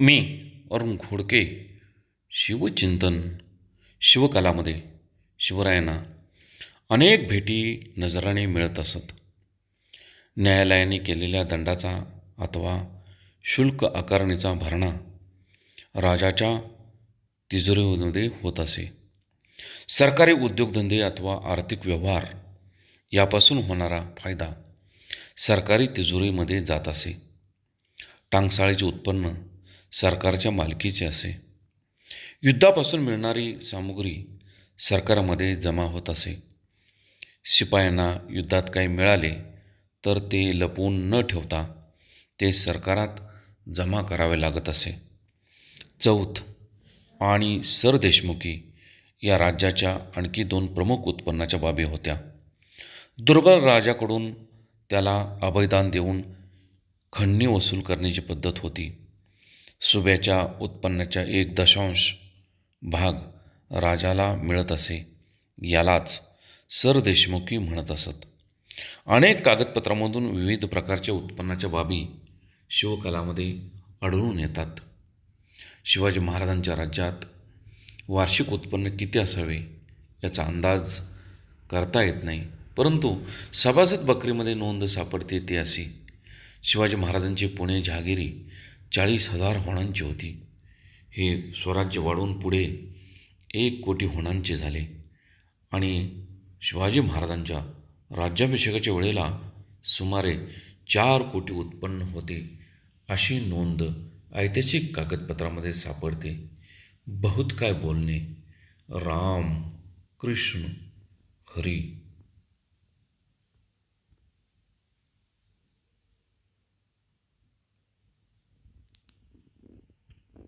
मी अरुण घोडके शिवचिंतन शिवकालामध्ये शिवरायांना अनेक भेटी नजराने मिळत असत. न्यायालयाने केलेल्या दंडाचा अथवा शुल्क आकारणीचा भरणा राजाच्या तिजोरीमध्ये होत असे. सरकारी उद्योगधंदे अथवा आर्थिक व्यवहार यापासून होणारा फायदा सरकारी तिजोरीमध्ये जात असे. टांगसाळीचे उत्पन्न सरकारच्या मालकीचे असे. युद्धापासून मिळणारी सामुग्री सरकारमध्ये जमा होत असे. शिपायांना युद्धात काही मिळाले तर ते लपवून न ठेवता ते सरकारात जमा करावे लागत असे. चौथ आणि सरदेशमुखी या राज्याच्या आणखी दोन प्रमुख उत्पन्नाच्या बाबी होत्या. दुर्बल राजाकडून त्याला अभयदान देऊन खंडणी वसूल करण्याची पद्धत होती. सुभ्याच्या उत्पन्नाच्या एक दशांश भाग राजाला मिळत असे. यालाच सर देशमुखी म्हणत असत. अनेक कागदपत्रामधून विविध प्रकारच्या उत्पन्नाच्या बाबी शिवकलामध्ये आढळून येतात. शिवाजी महाराजांच्या राज्यात वार्षिक उत्पन्न किती असावे याचा अंदाज करता येत नाही. परंतु सभासद बकरीमध्ये नोंद सापडते ती अशी. शिवाजी महाराजांची पुणे जहागिरी चाळीस हजार होणांची होती. हे स्वराज्य वाढवून पुढे एक कोटी होणांचे झाले. आणि शिवाजी महाराजांच्या राज्याभिषेकाच्या वेळेला सुमारे चार कोटी उत्पन्न होते अशी नोंद ऐतिहासिक कागदपत्रामध्ये सापडते. बहुत काय बोलणे. राम कृष्ण हरी